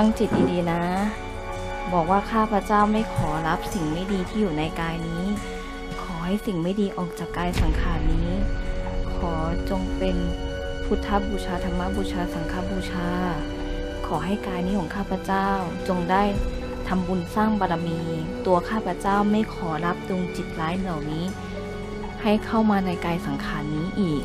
ตั้งจิตดีๆนะ บอกว่าข้าพเจ้าไม่ขอรับสิ่งไม่ดีที่อยู่ในกายนี้ ขอให้สิ่งไม่ดีออกจากกายสังขารนี้ ขอจงเป็นพุทธบูชาธรรมบูชาสังฆบูชา ขอให้กายนี้ของข้าพเจ้าจงได้ทำบุญสร้างบารมี ตัวข้าพเจ้าไม่ขอรับดวงจิตร้ายเหล่านี้ ให้เข้ามาในกายสังขารนี้อีก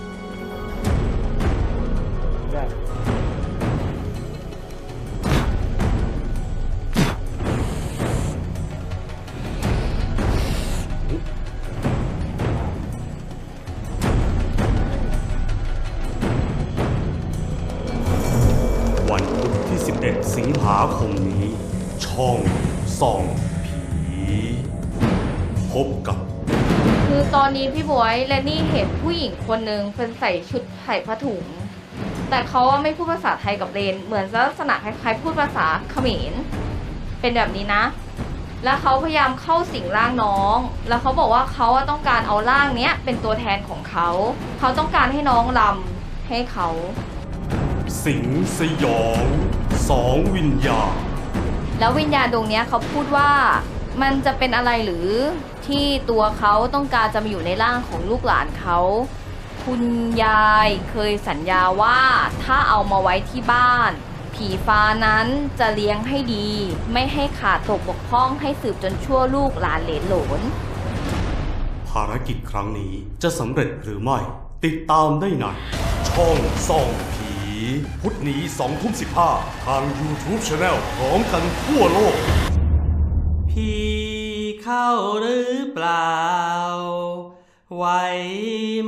11 สิงหาคมนี้ ช่องส่องผี พบกับ คือตอนนี้พี่บวยและนี่เห็นผู้หญิงคนหนึ่งเป็นใส่ชุดไผ่ผ้าถุง แต่เขาว่าไม่พูดภาษาไทยกับเรน เหมือนลักษณะคล้ายๆพูดภาษาเขมร เป็นแบบนี้นะ แล้วเขาพยายามเข้าสิงร่างน้อง แล้วเขาบอกว่าเขาอะต้องการเอาร่างเนี้ยเป็นตัวแทนของเขา เขาต้องการให้น้องลำให้เขา สิงสยองสองวิญญาณ แล้ววิญญาณดวงเนี้ยเขาพูดว่ามันจะเป็นอะไรหรือที่ตัวเขาต้องการจะมาอยู่ในร่างของลูกหลานเขา คุณยายเคยสัญญาว่าถ้าเอามาไว้ที่บ้าน ผีฟ้านั้นจะเลี้ยงให้ดี ไม่ให้ขาดตกบกพร่องให้สืบจนชั่วลูกหลานเหลนโหลน ภารกิจครั้งนี้จะสำเร็จหรือไม่ ติดตามได้ในช่องส่องผี พุธนี้2ทุ่ม15ทาง YouTube Channel พร้อมกันทั่วโลกผีเข้าหรือเปล่า ไว้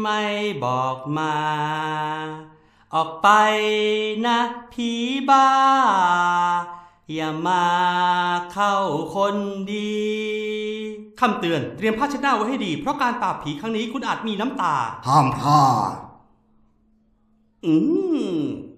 ไม่บอกมา ออกไปนะผีบ้า อย่ามาเข้าคนดีคำเตือนเตรียมผ้าเช็ดหน้าไว้ให้ดี เพราะการปราบผีครั้งนี้คุณอาจมีน้ำตา ห้ามพลาด อืม